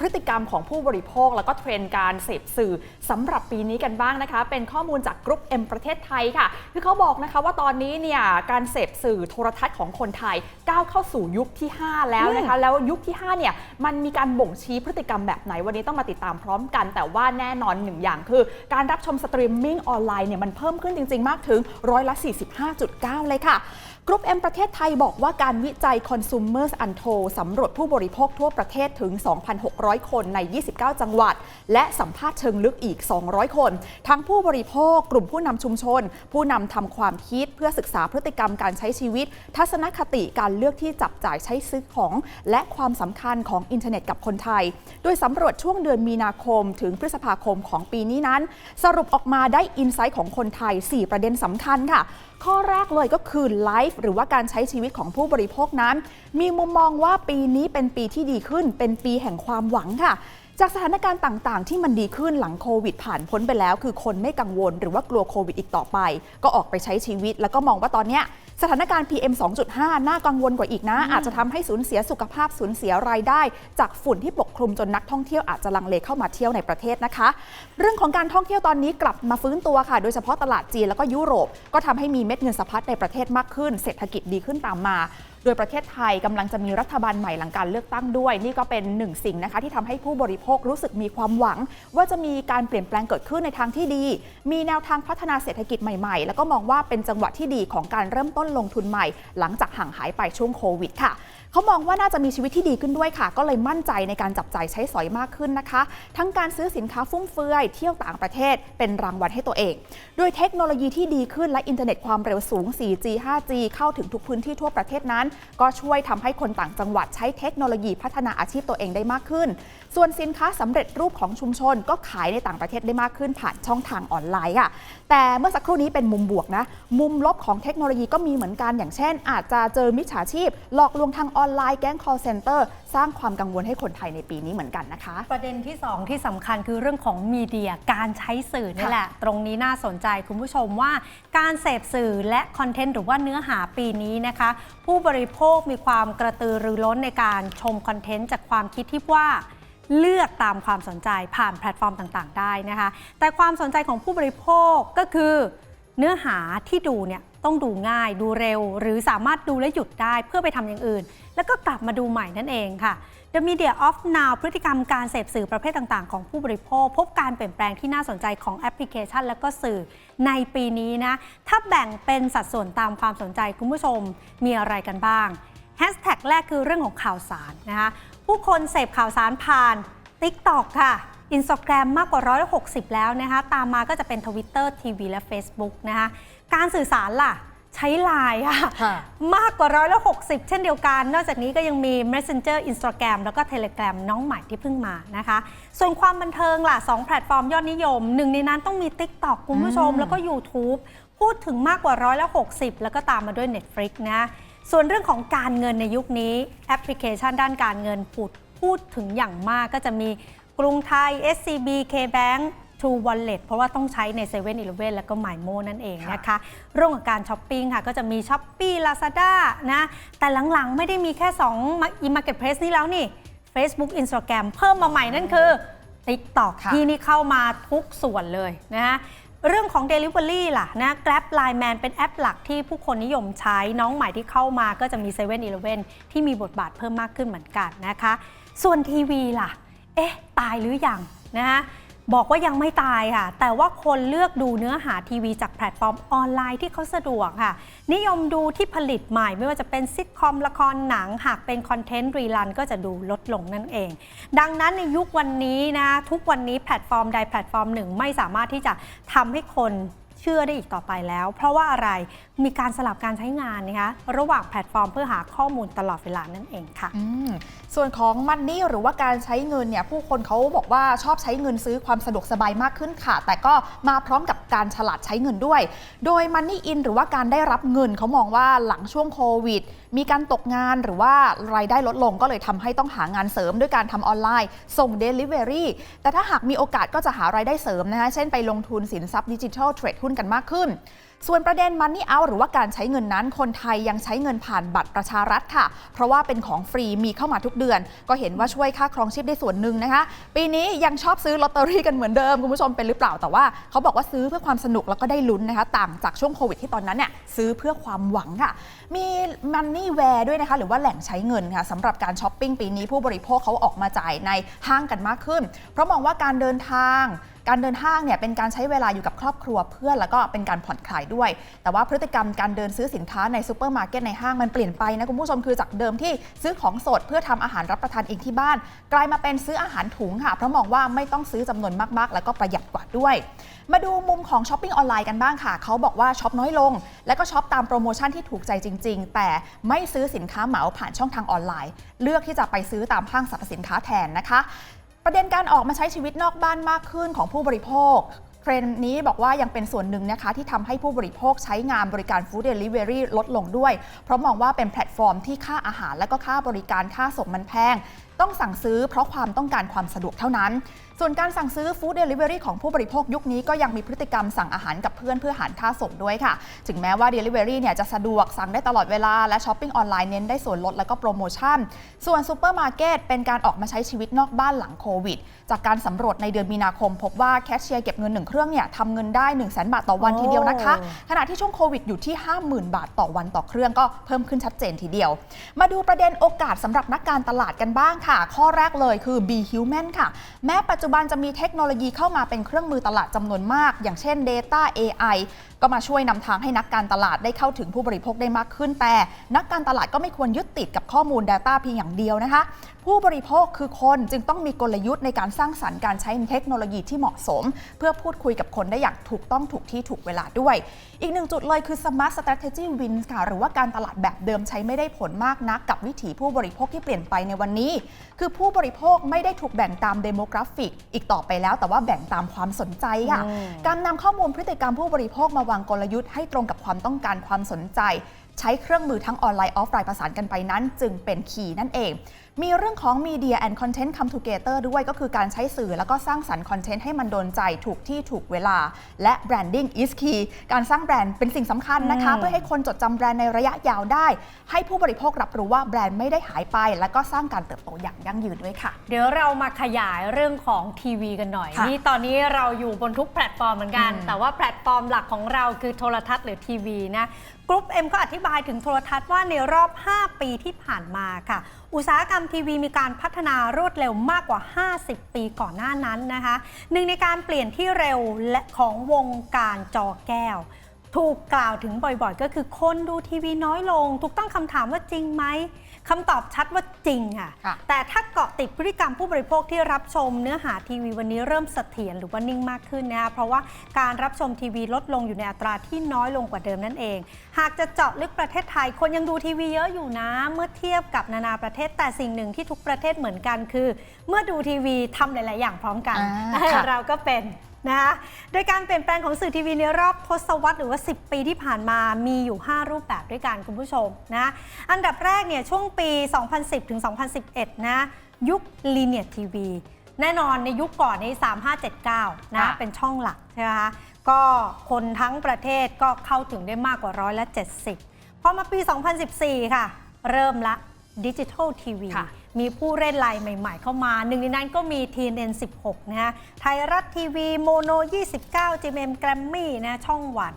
พฤติกรรมของผู้บริโภค แล้วก็เทรนด์การเสพสื่อสำหรับปีนี้กันบ้างนะคะ เป็นข้อมูลจากกรุ๊ป M ประเทศไทยค่ะ คือเขาบอกนะคะว่าตอนนี้เนี่ยการเสพสื่อโทรทัศน์ของคนไทยก้าวเข้าสู่ยุคที่ 5 แล้วนะคะ แล้วยุคที่ 5 เนี่ยมันมีการบ่งชี้พฤติกรรมแบบไหนวันนี้ต้องมาติดตามพร้อมกัน แต่ว่าแน่นอนหนึ่งอย่างคือ การรับชมสตรีมมิ่งออนไลน์เนี่ยมันเพิ่มขึ้นจริง ๆ มากถึงร้อยละ45.9 เลยค่ะ กรุ๊ป M ประเทศไทยบอกว่าการวิจัย Consumers Untold สำรวจผู้บริโภคทั่วประเทศถึง 2,600 คนใน 29 จังหวัด และสัมภาษณ์เชิงลึกอีก 200 คน ทั้งผู้บริโภค กลุ่มผู้นำชุมชน ผู้นำทำความคิดเพื่อศึกษาพฤติกรรมการใช้ชีวิต ทัศนคติการเลือกที่จับจ่ายใช้ซื้อของ และความสำคัญของอินเทอร์เน็ตกับคนไทย โดยสำรวจช่วงเดือนมีนาคม ถึงพฤษภาคมของปีนี้นั้น สรุปออกมาได้อินไซต์ของคนไทย 4 ประเด็นสำคัญค่ะ ข้อแรกเลยก็คือไลฟ์หรือว่าการใช้ชีวิตของผู้บริโภคนั้น มีมุมมองว่าปีนี้เป็นปีที่ดีขึ้น เป็นปีแห่งความหวังค่ะ จากสถานการณ์ต่างๆ ที่มันดีขึ้นหลังโควิดผ่านพ้นไปแล้ว คือคนไม่กังวลหรือว่ากลัวโควิดอีกต่อไป ก็ออกไปใช้ชีวิต แล้วก็มองว่าตอนเนี้ยสถานการณ์ PM 2.5 น่ากังวลกว่าอีกนะ อาจจะทำให้สูญเสียสุขภาพสูญเสียรายได้ จากฝุ่นที่ปกคลุมจนนักท่องเที่ยวอาจจะลังเลเข้ามาเที่ยวในประเทศนะคะ เรื่องของการท่องเที่ยวตอนนี้กลับมาฟื้นตัวค่ะ โดยเฉพาะตลาดจีนแล้วก็ยุโรป ก็ทำให้มีเม็ดเงินสะพัดในประเทศมากขึ้น เศรษฐกิจดีขึ้นตามมาโดยประเทศไทยกำลังจะมีรัฐบาลใหม่หลังการเลือกตั้งด้วย นี่ก็เป็นหนึ่งสิ่งนะคะที่ทำให้ผู้บริโภครู้สึกมีความหวัง ว่าจะมีการเปลี่ยนแปลงเกิดขึ้นในทางที่ดี มีแนวทางพัฒนาเศรษฐกิจใหม่ๆ แล้วก็มองว่าเป็นจังหวะที่ดีของการเริ่มต้นลงทุนใหม่ หลังจากห่างหายไปช่วงโควิดค่ะ เขามองว่าน่าจะมีชีวิตที่ดีขึ้นด้วยค่ะ ก็เลยมั่นใจในการจับจ่ายใช้สอยมากขึ้นนะคะ ทั้งการซื้อสินค้าฟุ่มเฟือยเที่ยวต่างประเทศเป็นรางวัลให้ตัวเอง ด้วยเทคโนโลยีที่ดีขึ้นและอินเทอร์เน็ตความเร็วสูง 4G 5G เข้าถึงทุกพื้นที่ทั่วประเทศนั้น ก็ช่วยทำให้คนต่างจังหวัดใช้เทคโนโลยีพัฒนาอาชีพตัวเองได้มากขึ้น ส่วนสินค้าสำเร็จรูปของชุมชน ก็ขายในต่างประเทศได้มากขึ้นผ่านช่องทางออนไลน์ค่ะ แต่เมื่อสักครู่นี้เป็นมุมบวกนะ มุมลบของเทคโนโลยีก็มีเหมือนกัน อย่างเช่น อาจจะเจอมิจฉาชีพ หลอกลวงทางออนไลน์แก๊ง call center สร้างความกังวลให้คนไทยในปีนี้เหมือนกันนะคะ ประเด็นที่ 2 ที่สำคัญคือเรื่องของมีเดียการใช้สื่อนี่แหละ ตรงนี้น่าสนใจคุณผู้ชมว่า การเสพสื่อและคอนเทนต์หรือว่าเนื้อหาปีนี้นะคะ ผู้บริโภคมีความกระตือรือร้นในการชมคอนเทนต์จากความคิดที่ว่า เลือกตามความสนใจผ่านแพลตฟอร์มต่างๆ ได้นะคะ แต่ความสนใจของผู้บริโภคก็คือ เนื้อหาที่ดูเนี่ยต้องดูง่ายดูเร็ว หรือสามารถดูและหยุดได้เพื่อไปทำอย่างอื่น แล้วก็กลับมาดูใหม่นั่นเองค่ะ The Media of Now พฤติกรรมการเสพสื่อประเภทต่างๆ ของผู้บริโภค พบการเปลี่ยนแปลงที่น่าสนใจของแอปพลิเคชัน และก็สื่อในปีนี้นะ ถ้าแบ่งเป็นสัดส่วนตามความสนใจคุณผู้ชมมีอะไรกันบ้าง แฮชแท็กแรกคือเรื่องของข่าวสารนะคะผู้คนเสพข่าวสารผ่าน TikTok ค่ะ Instagram มากกว่า 160 แล้วนะคะตามมาก็จะเป็น Twitter ทีวีและ Facebook นะคะการสื่อสารล่ะใช้ไลน์ค่ะค่ะมากกว่า160 เช่นเดียวกัน นอกจากนี้ก็ยังมี Messenger Instagram แล้วก็ Telegram น้องใหม่ที่เพิ่งมานะคะ ส่วนความบันเทิงล่ะ 2 แพลตฟอร์มยอดนิยม หนึ่งในนั้นต้องมี TikTok คุณผู้ชมอืมแล้วก็ YouTube พูดถึงมากกว่า160 แล้วก็ตามมาด้วย Netflix นะ ส่วนเรื่องของการเงินในยุคนี้แอปพลิเคชันด้านการเงินพูดพูดถึงอย่างมากก็จะมีกรุงไทย SCB KBank True Wallet เพราะว่าต้องใช้ใน7 e เ e ่ e อแล้วก็ m y m o นั่นเองนะคะ เรื่องของการช้อปปิ้งค่ะ ก็จะมี s h อ p e e Lazada นะ แต่หลังๆ ไม่ได้มีแค่2 e-marketplace นี้แล้วนี่ Facebook Instagram เพิ่มมาใหม่นั่นคือ TikTok ค่ะที่นี่เข้ามาทุกส่วนเลยนะฮะ เรื่องของ Delivery ล่ะนะ Grab Line Man เป็นแอปหลักที่ผู้คนนิยมใช้น้องใหม่ที่เข้ามาก็จะมี7 e เ e ่ e อที่มีบทบาทเพิ่มมากขึ้นเหมือนกันนะคะ ส่วนทีวีล่ะ เอ๊ะ ตายหรืออยังนะฮะ บอกว่ายังไม่ตายค่ะ แต่ว่าคนเลือกดูเนื้อหาทีวีจากแพลตฟอร์มออนไลน์ที่เขาสะดวกค่ะ นิยมดูที่ผลิตใหม่ไม่ว่าจะเป็นซิทคอมละครหนัง หากเป็นคอนเทนต์รีลันก็จะดูลดลงนั่นเอง ดังนั้นในยุควันนี้นะทุกวันนี้แพลตฟอร์มใดแพลตฟอร์มหนึ่งไม่สามารถที่จะทำให้คนเชื่อได้อีกต่อไปแล้ว เพราะว่าอะไรมีการสลับการใช้งานนะคะระหว่างแพลตฟอร์มเพื่อหาข้อมูลตลอดเวลานั่นเองค่ะส่วนของมันนี่หรือว่าการใช้เงินเนี่ยผู้คนเขาบอกว่าชอบใช้เงินซื้อความสะดวกสบายมากขึ้นค่ะ แต่ก็มาพร้อมกับการฉลาดใช้เงินด้วย โดย Money In หรือว่าการได้รับเงินเขามองว่าหลังช่วงโควิด มีการตกงานหรือว่ารายได้ลดลงก็เลยทำให้ต้องหางานเสริมด้วยการทำออนไลน์ ส่ง Delivery แต่ถ้าหากมีโอกาสก็จะหารายได้เสริมนะคะเช่นไปลงทุนสินทรัพย์ดิจิทัลเทรดหุ้นกันมากขึ้น ส่วนประเด็น Money Out หรือว่าการใช้เงินนั้น คนไทยยังใช้เงินผ่านบัตรประชารัฐค่ะ เพราะว่าเป็นของฟรีมีเข้ามาทุกเดือน ก็เห็นว่าช่วยค่าครองชีพได้ส่วนหนึ่งนะคะ ปีนี้ยังชอบซื้อลอตเตอรี่กันเหมือนเดิมคุณผู้ชมเป็นหรือเปล่าแต่ว่าเขาบอกว่าซื้อเพื่อความสนุกแล้วก็ได้ลุ้นนะคะ ต่างจากช่วงโควิดที่ตอนนั้นเนี่ยซื้อเพื่อความหวังค่ะ มี Money w a r e ด้วยนะคะหรือว่าแหล่งใช้เงินค่ะสำหรับการช้อปปิ้งปีนี้ผู้บริโภคเขาออกมาจ่ายในห้างกันมากขึ้น เพราะมองว่าการเดินทาง การเดินห้างเนี่ยเป็นการใช้เวลาอยู่กับครอบครัวเพื่อนแล้วก็เป็นการผ่อนคลายด้วย แต่ว่าพฤติกรรมการเดินซื้อสินค้าในซูเปอร์มาร์เก็ตในห้างมันเปลี่ยนไปนะคุณผู้ชมคือจากเดิมที่ซื้อของสดเพื่อทำอาหารรับประทานเองที่บ้าน กลายมาเป็นซื้ออาหารถุงค่ะเพราะมองว่าไม่ต้องซื้อจำนวนมากๆ แล้วก็ประหยัดกว่าด้วย มาดูมุมของช้อปปิ้งออนไลน์กันบ้างค่ะเขาบอกว่าช็อปน้อยลง แล้วก็ช็อปตามโปรโมชั่นที่ถูกใจจริง ๆ แต่ไม่ซื้อสินค้าเหมาผ่านช่องทางออนไลน์ เลือกที่จะไปซื้อตามห้างสรรพสินค้าแทนนะคะ ประเด็นการออกมาใช้ชีวิตนอกบ้านมากขึ้นของผู้บริโภคเทรนด์นี้บอกว่ายังเป็นส่วนหนึ่งนะคะ ที่ทำให้ผู้บริโภคใช้งานบริการฟู้ดเดลิเวอรี่ลดลงด้วย เพราะมองว่าเป็นแพลตฟอร์มที่ค่าอาหารและก็ค่าบริการค่าส่งมันแพง ต้องสั่งซื้อเพราะความต้องการความสะดวกเท่านั้น ส่วนการสั่งซื้อฟู้ดเดลิเวอรี่ของผู้บริโภคยุคนี้ก็ยังมีพฤติกรรมสั่งอาหารกับเพื่อนเพื่อหารค่าส่งด้วยค่ะ ถึงแม้ว่า Delivery เนี่ยจะสะดวกสั่งได้ตลอดเวลาและช้อปปิ้งออนไลน์เน้นได้ส่วนลดและก็โปรโมชั่น ส่วนซูเปอร์มาร์เก็ตเป็นการออกมาใช้ชีวิตนอกบ้านหลังโควิด จากการสำรวจในเดือนมีนาคม พบว่าแคชเชียร์เก็บเงินหนึ่งเครื่องเนี่ยทำเงินได้1 0 0 0 0แบาทต่อวันทีเดียวนะคะ ขณะที่ช่วงโควิดอยู่ที่ 50,000 บาทต่อวันต่อเครื่องก็เพิ่มขึ้นชัดเจนทีเดียว มาดูประเด็นโอกาสสำหรับนักการตลาดกันบ้างค่ะข้อแรกเลยคือ Be Human ค่ะ แม้ปัจจุบันจะมีเทคโนโลยีเข้ามาเป็นเครื่องมือตลาดจำนวนมาก อย่างเช่น Data AI ก็มาช่วยนำทางให้นักการตลาดได้เข้าถึงผู้บริโภคได้มากขึ้น แต่นักการตลาดก็ไม่ควรยึดติดกับข้อมูล Data เพียงอย่างเดียวนะคะ ผู้บริโภคคือคนจึงต้องมีกลยุทธ์ในการสร้างสรรค์การใช้เทคโนโลยีที่เหมาะสม เพื่อพูดคุยกับคนได้อย่างถูกต้องถูกที่ถูกเวลาด้วย อีกหนึ่งจุดเลยคือ Smart Strategy Wins ค่ะหรือว่าการตลาดแบบเดิมใช้ไม่ได้ผลมากนักกับวิถีผู้บริโภคที่เปลี่ยนไปในวันนี้ คือผู้บริโภคไม่ได้ถูกแบ่งตามเดโมกราฟิกอีกต่อไปแล้วแต่ว่าแบ่งตามความสนใจค่ะอืมการนำข้อมูลพฤติกรรมผู้บริโภคมาวางกลยุทธ์ให้ตรงกับความต้องการความสนใจ ใช้เครื่องมือทั้งออนไลน์ออฟไลน์ประสานกันไปนั้น จึงเป็นคีย์นั่นเอง มีเรื่องของ Media and Content Come Together ด้วยก็คือการใช้สื่อแล้วก็สร้างสรรค์คอนเทนต์ให้มันโดนใจถูกที่ถูกเวลา และ Branding is key การสร้างแบรนด์เป็นสิ่งสำคัญนะคะอืมเพื่อให้คนจดจำแบรนด์ในระยะยาวได้ ให้ผู้บริโภครับรู้ว่าแบรนด์ไม่ได้หายไป และก็สร้างการเติบโตอย่างยั่งยืนด้วยค่ะ เดี๋ยวเรามาขยายเรื่องของทีวีกันหน่อยค่ะนี่ตอนนี้เราอยู่บนทุกแพลตฟอร์มเหมือนกันอืมแต่ว่าแพลตฟอร์มหลักของเราคือโทรทัศน์หรือทีวีนะ กรุ๊ปเอ็มก็อธิบายถึงโทรทัศน์ว่าในรอบ 5 ปีที่ผ่านมาค่ะ อุตสาหกรรมทีวีมีการพัฒนารวดเร็วมากกว่า 50 ปีก่อนหน้านั้นนะคะ หนึ่งในการเปลี่ยนที่เร็วและของวงการจอแก้ว ถูกกล่าวถึงบ่อยๆ ก็คือคนดูทีวีน้อยลง ถูกต้องคำถามว่าจริงไหมคำตอบชัดว่าจริงค่ะค่ะ แต่ถ้าเกาะติดพฤติกรรมผู้บริโภคที่รับชมเนื้อหาทีวีวันนี้เริ่มเสถียรหรือว่านิ่งมากขึ้นนะคะเพราะว่าการรับชมทีวีลดลงอยู่ในอัตราที่น้อยลงกว่าเดิมนั่นเอง หากจะเจาะลึกประเทศไทย คนยังดูทีวีเยอะอยู่นะ เมื่อเทียบกับนานาประเทศแต่สิ่งหนึ่งที่ทุกประเทศเหมือนกันคือ เมื่อดูทีวีทำหลาย ๆ อย่างพร้อมกันอ่าค่ะเราก็เป็น นะคะโดยการเปลี่ยนแปลงของสื่อทีวีในรอบทศวรรษหรือว่า 10 ปีที่ผ่านมามีอยู่ 5 รูปแบบด้วยกันคุณผู้ชมนะอันดับแรกเนี่ยช่วงปี 2010 ถึง 2011 นะยุค Linear TV แน่นอนในยุคก่อนใน3579นะค่ะเป็นช่องหลักใช่ไหมคะก็คนทั้งประเทศก็เข้าถึงได้มากกว่าร้อยละ70พอมาปี 2014 ค่ะ เริ่มละดิจิทัลทีวีค่ะ มีผู้เล่นรายใหม่ ๆ เข้ามา หนึ่งในนั้นก็มี TNN 16 นะฮะ ไทยรัฐทีวีโมโน 29 GMM แกรมมี่นะช่องวัน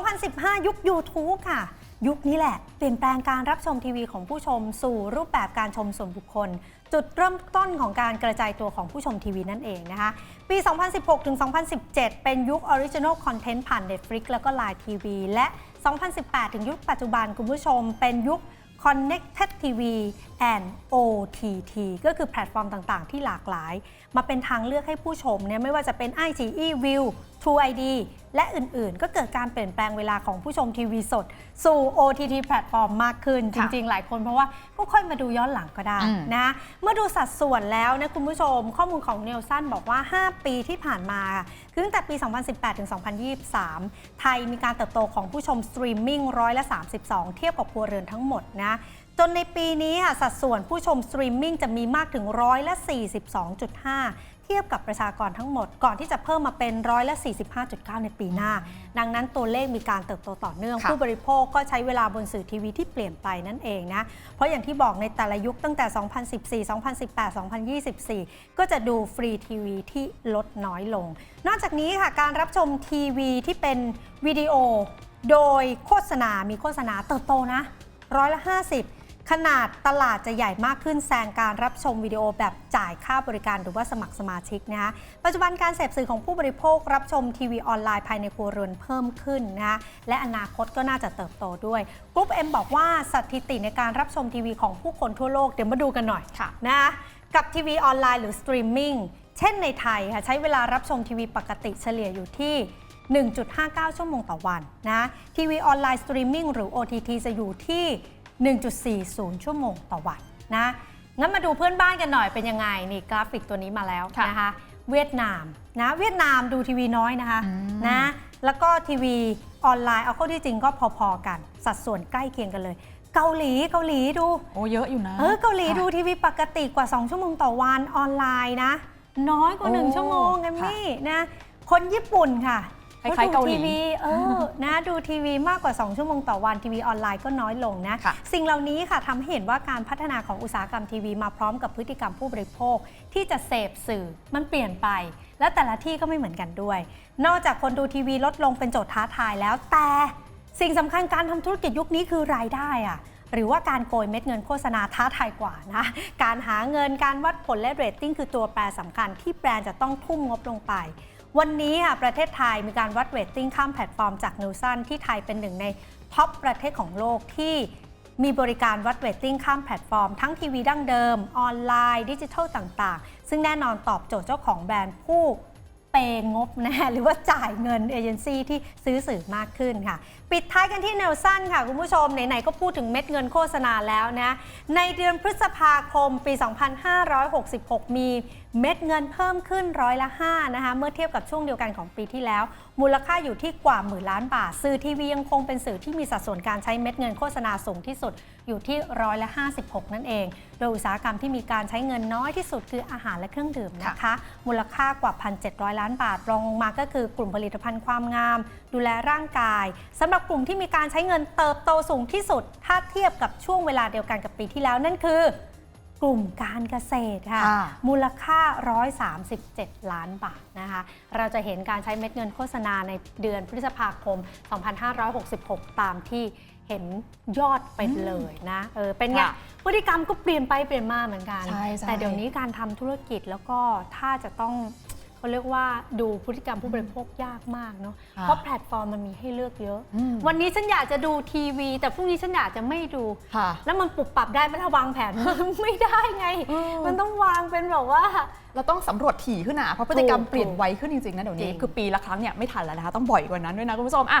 2015 ยุค YouTube ค่ะ ยุคนี้แหละ เปลี่ยนแปลงการรับชมทีวีของผู้ชม สู่รูปแบบการชมส่วนบุคคล จุดเริ่มต้นของการกระจายตัวของผู้ชมทีวีนั่นเองนะคะ ปี 2016 ถึง 2017 เป็นยุค Original Content ผ่าน Netflix แล้วก็ Line TV และ 2018 ถึงยุคปัจจุบันคุณผู้ชมเป็นยุค Connected TV and OTT ก็คือแพลตฟอร์มต่างๆ ที่หลากหลาย มาเป็นทางเลือกให้ผู้ชมเนี่ยไม่ว่าจะเป็น IGE View True ID และอื่นๆ ก็เกิดการเปลี่ยนแปลงเวลาของผู้ชมทีวีสด สู่ OTT แพลตฟอร์มมากขึ้น จค่ะริงๆ หลายคนเพราะว่าก็ค่อยมาดูย้อนหลังก็ได้อืม นะ เมื่อดูสัดส่วนแล้วนะคุณผู้ชม ข้อมูลของเนลสันบอกว่า 5 ปีที่ผ่านมาคือตั้งแต่ปี 2018 ถึง 2023 ไทยมีการเติบโตของผู้ชมสตรีมมิ่งร้อยละ 32 เทียบกับครัวเรือนทั้งหมดนะ จนในปีนี้ค่ะสัดส่วนผู้ชมสตรีมมิ่งจะมีมากถึงร้อยละ 42.5เทียบกับประชากรทั้งหมด ก่อนที่จะเพิ่มมาเป็นร้อยละ 45.9 ในปีหน้า ดังนั้นตัวเลขมีการเติบโตต่อเนื่องค่ะผู้บริโภคก็ใช้เวลาบนสื่อทีวีที่เปลี่ยนไปนั่นเองนะ เพราะอย่างที่บอกในแต่ละยุคตั้งแต่ 2014 2018 2024 ก็จะดูฟรีทีวีที่ลดน้อยลง นอกจากนี้ค่ะการรับชมทีวีที่เป็นวิดีโอ โดยโฆษณา มีโฆษณาเติบโตนะร้อยละ 50 ขนาดตลาดจะใหญ่มากขึ้นแซงการรับชมวิดีโอแบบจ่ายค่าบริการหรือว่าสมัครสมาชิกนะคะปัจจุบันการเสพสื่อของผู้บริโภครับชมทีวีออนไลน์ภายในครัวเรือนเพิ่มขึ้นนะคะและอนาคตก็น่าจะเติบโตด้วยกรุ๊ป M บอกว่าสถิติในการรับชมทีวีของผู้คนทั่วโลกเดี๋ยวมาดูกันหน่อยค่ะนะคะกับทีวีออนไลน์หรือสตรีมมิ่งเช่นในไทยค่ะใช้เวลารับชมทีวีปกติเฉลี่ยอยู่ที่1.59 ชั่วโมงต่อวันนะทีวีออนไลน์สตรีมมิ่งหรือ OTT จะอยู่ที่ 1.40 ชั่วโมงต่อวันนะงั้นมาดูเพื่อนบ้านกันหน่อยเป็นยังไงนี่กราฟิกตัวนี้มาแล้วค่ะนะคะเวียดนามนะเวียดนามดูทีวีน้อยนะคะอืมนะแล้วก็ทีวีออนไลน์เอาเข้าที่จริงก็พอๆกัน สัดส่วนใกล้เคียงกันเลย เกาหลีเกาหลีดูโอ้เยอะอยู่นะเออเกาหลีค่ะดูทีวีปกติกว่า 2 ชั่วโมงต่อวันออนไลน์นะ น้อยกว่าโอ้1ชั่วโมงแอมค่ะมี่นะคนญี่ปุ่นค่ะ คล้ายๆเกาหลี ดูทีวีเออนะดูทีวีมากกว่า 2 ชั่วโมงต่อวันทีวีออนไลน์ก็น้อยลงนะ ค่ะ สิ่งเหล่านี้ค่ะทำให้เห็นว่าการพัฒนาของอุตสาหกรรมทีวีมาพร้อมกับพฤติกรรมผู้บริโภค ที่จะเสพสื่อมันเปลี่ยนไป และแต่ละที่ก็ไม่เหมือนกันด้วย นอกจากคนดูทีวีลดลงเป็นโจทย์ท้าทายแล้วแต่สิ่งสำคัญการทำธุรกิจยุคนี้คือรายได้อะหรือว่าการโกยเม็ดเงินโฆษณาท้าทายกว่านะการหาเงินการวัดผลและเรตติ้งคือตัวแปรสำคัญที่แบรนด์จะต้องทุ่มงบลงไป วันนี้ค่ะประเทศไทยมีการวัดเรตติ้งข้ามแพลตฟอร์มจากนิวซันที่ไทยเป็นหนึ่งในท็อปประเทศของโลกที่มีบริการวัดเรตติ้งข้ามแพลตฟอร์ม ทั้งทีวีดั้งเดิม ออนไลน์ ดิจิทัลต่างๆ ซึ่งแน่นอนตอบโจทย์เจ้าของแบรนด์ผู้เปยงบนะหรือว่าจ่ายเงินเอเจนซี่ที่ซื้อสื่อมากขึ้นค่ะ ปิดท้ายกันที่เนลสันค่ะ คุณผู้ชม ไหน ๆ ก็พูดถึงเม็ดเงินโฆษณาแล้วนะ ในเดือนพฤษภาคมปี 2566 มี เม็ดเงินเพิ่มขึ้นร้อยละ5นะคะเมื่อเทียบกับช่วงเดียวกันของปีที่แล้ว มูลค่าอยู่ที่กว่าหมื่นล้านบาท สื่อทีวียังคงเป็นสื่อที่มีสัดส่วนการใช้เม็ดเงินโฆษณาสูงที่สุดอยู่ที่ร้อยละ56 นั่นเอง โดยอุตสาหกรรมที่มีการใช้เงินน้อยที่สุดคืออาหารและเครื่องดื่มนะคะ มูลค่ากว่า 1,700 ล้านบาท รองลงมาก็คือกลุ่มผลิตภัณฑ์ความงาม ดูแลร่างกายสำหรับกลุ่มที่มีการใช้เงินเติบโตสูงที่สุด ถ้าเทียบกับช่วงเวลาเดียวกันกับปีที่แล้วนั่นคือ กลุ่มการเกษตรค่ะ ค่ะ มูลค่า 137 ล้านบาทนะคะ เราจะเห็นการใช้เม็ดเงินโฆษณาในเดือนพฤษภาคม 2566 ตามที่เห็นยอดเป็นเลยนะ เออ เป็นไง ค่ะพฤติกรรมก็เปลี่ยนไปเปลี่ยนมาเหมือนกัน ใช่ใช่ แต่เดี๋ยวนี้การทำธุรกิจแล้วก็ถ้าจะต้อง เขาเรียกว่าดูพฤติกรรมผู้บริโภคยากมากเนาะค่ะเพราะแพลตฟอร์มมันมีให้เลือกเยอะ อืม วันนี้ฉันอยากจะดูทีวี แต่พรุ่งนี้ฉันอยากจะไม่ดู ค่ะ แล้วมันปรับปรับได้ไหมถ้าวางแผน ไม่ได้ไง อืม มันต้องวางเป็นแบบว่า เราต้องสำรวจถี่ขึ้นนะเพราะพฤติกรรมถูกเปลี่ยนไวขึ้นจริงๆนะเดี๋ยวนี้ จริง คือปีละครั้งเนี่ยไม่ทันแล้วนะคะต้องบ่อยกว่านั้นด้วยนะคุณผู้ชมอะ